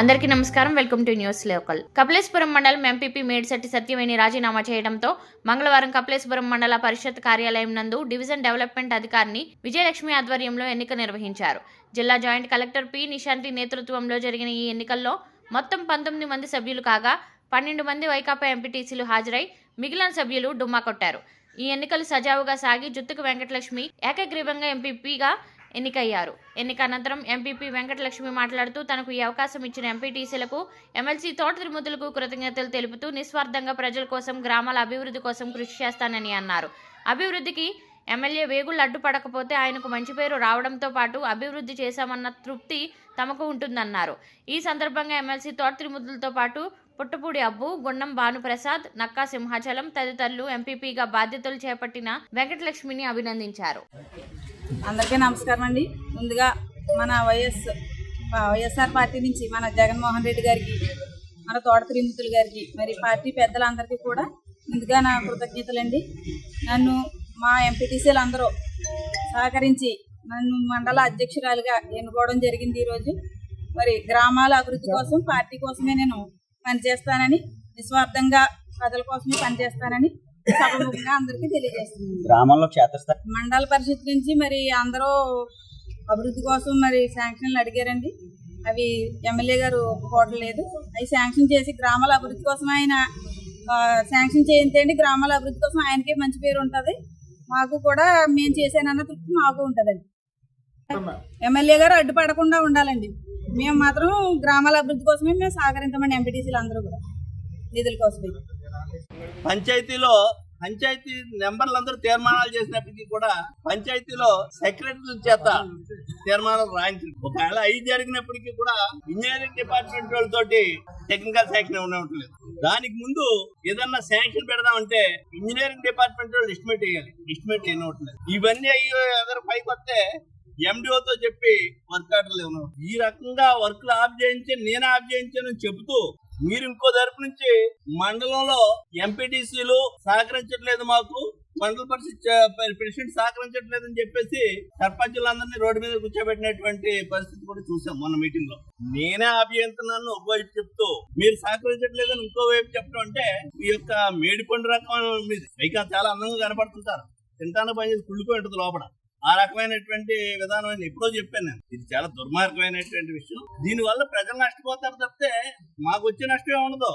అందరికీ నమస్కారం. Welcome to news local. Kapileswaram మండలం ఎంపీపీ మేడిశెట్టి సత్యవేణి రాజీనామా చేయడంతో మంగళవారం కపిలేశ్వరం మండల పరిషత్ కార్యాలయం నందు డివిజన్ డెవలప్మెంట్ అధికారిని విజయలక్ష్మి ఆధ్వర్యంలో ఎన్నిక నిర్వహించారు. జిల్లా జాయింట్ కలెక్టర్ పి. నిశాంతి నేతృత్వంలో జరిగిన ఈ ఎన్నికల్లో మొత్తం పంతొమ్మిది మంది సభ్యులు కాగా పన్నెండు మంది వైకాపా ఎంపీటీసీలు హాజరై మిగిలిన సభ్యులు డుమ్మా కొట్టారు. ఈ ఎన్నికలు సజావుగా సాగి జుత్తుకు వెంకటలక్ష్మి ఏకగ్రీవంగా ఎంపీపీగా ఎన్నికయ్యారు. ఎన్నిక అనంతరం ఎంపీపీ వెంకటలక్ష్మి మాట్లాడుతూ తనకు ఈ అవకాశం ఇచ్చిన ఎంపీటీసీలకు ఎమ్మెల్సీ తోట తిరుమతులకు కృతజ్ఞతలు తెలుపుతూ నిస్వార్థంగా ప్రజల కోసం గ్రామాల అభివృద్ధి కోసం కృషి చేస్తానని అన్నారు. అభివృద్ధికి ఎమ్మెల్యే వేగుళ్ళు అడ్డుపడకపోతే ఆయనకు మంచి పేరు రావడంతో పాటు అభివృద్ధి చేశామన్న తృప్తి తమకు ఉంటుందన్నారు. ఈ సందర్భంగా ఎమ్మెల్సీ తోట తిరుమతులతో పాటు పుట్టపూడి అబ్బు గుండం భానుప్రసాద్ నక్కా సింహాచలం తదితరులు ఎంపీపీగా బాధ్యతలు చేపట్టిన వెంకటలక్ష్మిని అభినందించారు. అందరికీ నమస్కారం అండి. ముందుగా మన వైఎస్ వైఎస్ఆర్ పార్టీ నుంచి మన జగన్మోహన్ రెడ్డి గారికి మన తోట త్రిమూర్తులు గారికి మరి పార్టీ పెద్దలందరికీ కూడా ముందుగా నా కృతజ్ఞతలండి. నన్ను మా ఎంపీటీసీలు అందరూ సహకరించి నన్ను మండల అధ్యక్షురాలుగా ఎన్నుకోవడం జరిగింది ఈరోజు. మరి గ్రామాల అభివృద్ధి కోసం పార్టీ కోసమే నేను పనిచేస్తానని నిస్వార్థంగా ప్రజల కోసమే పనిచేస్తానని సభముఖంగా అందరికీ తెలియజేస్తున్నాను. గ్రామంలో క్షేత్రస్థాయి మండల పరిషత్ నుంచి మరి అందరూ అభివృద్ధి కోసం మరి శాంక్షన్లు అడిగారండి. అవి ఎమ్మెల్యే గారు ఒప్పుకోవడం లేదు. అవి శాంక్షన్ చేసి గ్రామాల అభివృద్ధి కోసం ఆయన శాంక్షన్ చేయించండి గ్రామాల అభివృద్ధి కోసం ఆయనకే మంచి పేరు ఉంటుంది. మాకు కూడా మేము చేసానన్న తృప్తి మాకు ఉంటుందండి. ఎమ్మెల్యే గారు అడ్డుపడకుండా ఉండాలండి. మేము మాత్రం గ్రామాల అభివృద్ధి కోసమే మేము సహకరించమండి ఎంపీటీసీలు అందరూ కూడా నిధుల కోసమే. పంచాయతీలో పంచాయతీ నెంబర్లు అందరూ తీర్మానాలు చేసినప్పటికీ కూడా పంచాయతీలో సెక్రటరీ చేత తీర్మానాలు రాయించారు. ఒకవేళ అవి జరిగినప్పటికీ కూడా ఇంజనీరింగ్ డిపార్ట్మెంట్ వాళ్ళతోటి టెక్నికల్ శాంక్షన్ ఉండట్లేదు. దానికి ముందు ఏదన్నా శాంక్షన్ పెడదామంటే ఇంజనీరింగ్ డిపార్ట్మెంట్ వాళ్ళు ఎస్టిమేట్ వేయాలి ఎస్టిమేట్ ఏమవట్లేదు ఇవన్నీ అయ్యి ఎదరు పైకి వస్తే ఎండిఓతో చెప్పి వర్క్ ఆర్డర్లు ఇవ్వను ఈ రకంగా వర్క్లు ఆఫ్ చేయించి నేను ఆఫ్ చేయించానని చెబుతూ మీరు ఇంకో తరపు నుంచి మండలంలో ఎంపీటీసీలు సహకరించట్లేదు మాకు మండల పరిషత్ ప్రెసిడెంట్ సహకరించట్లేదు అని చెప్పేసి సర్పంచులందరినీ రోడ్డు మీద కూర్చోబెట్టినటువంటి పరిస్థితి కూడా చూసాం మొన్న మీటింగ్లో నేనే అభ్యంతరాన్ని ఒకవైపు చెప్తూ మీరు సహకరించట్లేదని ఇంకో వైపు చెప్పడం అంటే మీ యొక్క మేడిపండు రకం మీ పైగా చాలా అందంగా కనపడుతుంటారు. తింటాను పని చేసి కుళ్ళిపోయి ఉంటుంది లోపల. ఆ రకమైనటువంటి విధానం అని ఎప్పుడో చెప్పాను నేను. ఇది చాలా దుర్మార్గమైనటువంటి విషయం. దీని వల్ల ప్రజలు నష్టపోతారు తప్పితే మాకు వచ్చే నష్టమే ఉండదు